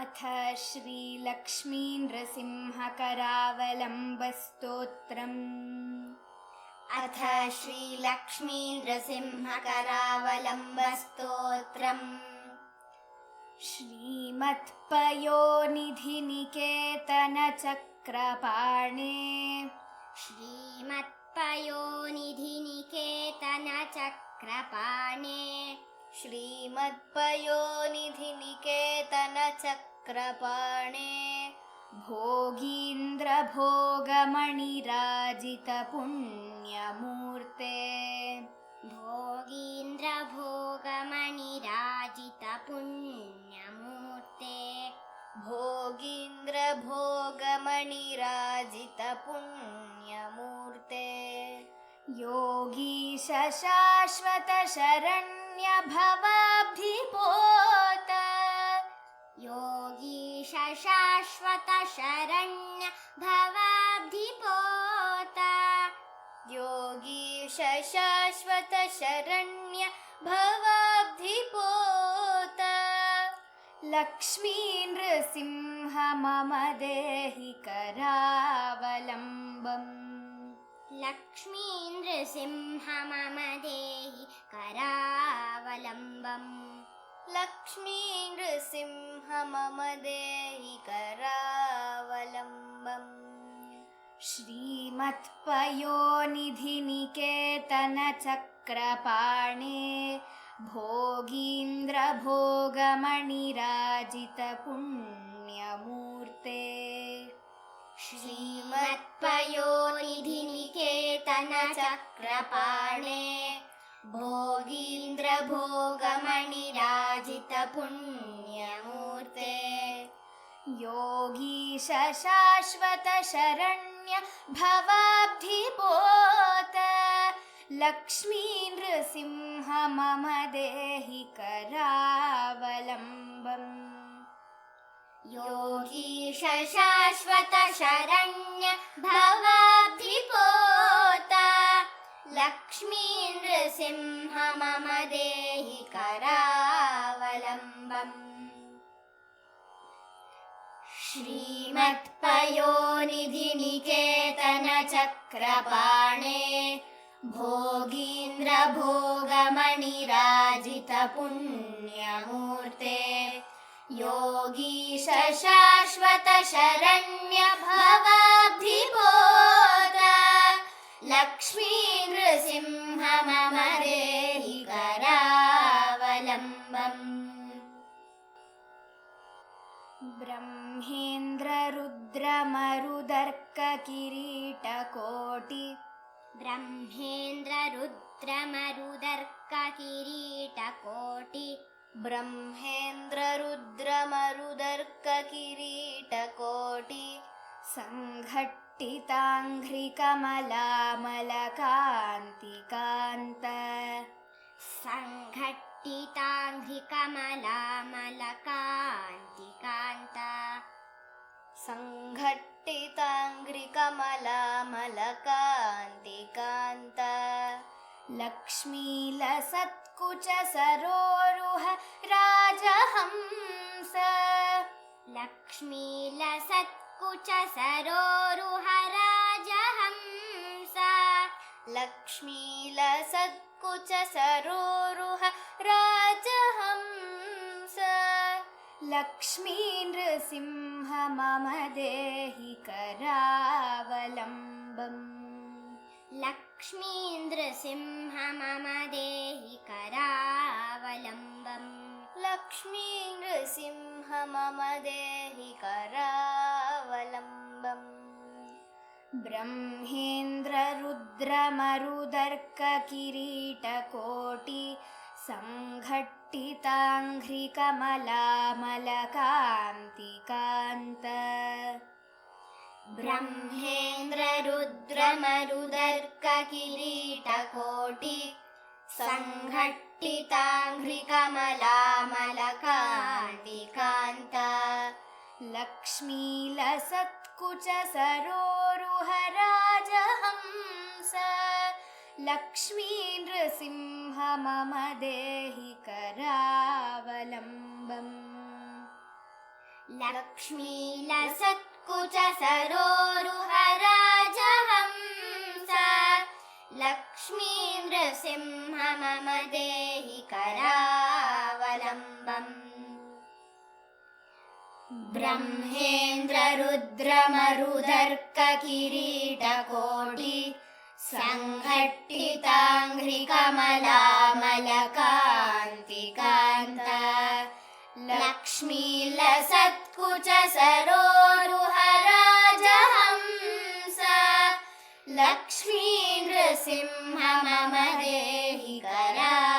अथ श्रीलक्ष्मीनृसिंहकरावलम्बस्तोत्रम्। अथ श्रीलक्ष्मीनृसिंहकरावलम्बस्तोत्रम्। श्रीमत्पयोनिधिनिकेतनचक्रपाणे। श्रीमत्पयोनिधिनिकेतनचक्रपाणे श्रीमत्पयोनिधिनिकेतनचक्रपाणे भोगीन्द्रभोगमणिराजितपुण्यमूर्ते। भोगीन्द्रभोगमणिराजितपुण्यमूर्ते। भोगीन्द्रभोगमणिराजितपुण्यमूर्ते। योगीश शाश्वतशरण्यभवाब्धिपोत योगीश शाश्वतशरण्य भवाब्धिपोत योगीश शाश्वतशरण्य भवाब्धिपोत लक्ष्मी नृसिंह मम देहि करावलम्बम् लक्ष्मीन्द्रसिंह मम देहि करावलम्बम् लक्ष्मी नृसिंह मम देहि करावलम्बम् श्रीमत्पयोनिधिनिकेतनचक्रपाणे भोगीन्द्रभोगमणिराजितपुण्यमूर्ते। श्रीमत्पयोनिधिनिकेतनचक्रपाणे भोगीन्द्रभोगमणिराजितपुण्यमूर्ते। योगीश शाश्वतशरण्य भवाब्धिपोत नृसिंह मम देहि करावलम्बम् योगीश शाश्वतशरण्य श्रीमत्पयोनिधिनिकेतनचक्रपाणे भोगीन्द्रभोगमणिराजितपुण्यमूर्ते योगीश शाश्वतशरण्य भवाब्धिपोत लक्ष्मी नृसिंह ब्रह्मेन्द्ररुद्रमरुदर्ककिरीटकोटि ब्रह्मेन्द्ररुद्रमरुदर्ककिरीटकोटि ब्रह्मेन्द्ररुद्रमरुदर्ककिरीटकोटि सङ्घट्टिताङ्घ्रिकमलामलकान्तिकान्त सङ्घट्टिताङ्घ्रिकमलामलकान्तिकान्त सङ्घट्टिताङ्घ्रिकमलामलकान्तिकान्त लक्ष्मीलसत्कुच सरोरुह राजहंस। लक्ष्मीलसत्कुच सरोरुहराजहंस लक्ष्मीलसत्कुच सरोरुह राजहंस लक्ष्मी नृसिंह मम देहि करावलम्बम् लक्ष्मीन्द्रसिंह मम देहि करावलम्बम् लक्ष्मी नृसिंह मम देहि करावलम्बम् ब्रह्मेन्द्ररुद्रमरुदर्ककिरीटकोटि सङ्घट्टिताङ्घ्रिकमलामलकान्तिकान्त ब्रह्मेन्द्ररुद्रमरुदर्ककिरीटकोटि सङ्घट्टिताङ्घ्रिकमलामलकान्तिकान्त लक्ष्मीलसत्कुच सरोरुह राजहंस लक्ष्मी नृसिंह मम देहि करावलम्बम्। लक्ष्मी लसत्कुच सरोरुहराजहंस लक्ष्मी नृसिंह मम देहि करावलम्बम्। ब्रह्मेन्द्ररुद्रमरुदर्ककिरीटकोटि सङ्घट्टिताङ्घ्रिकमलामलकान्तिकान्त लक्ष्मी लसत्कुच सरोरुहराजहंस लक्ष्मी मम देहि करावलम्बम्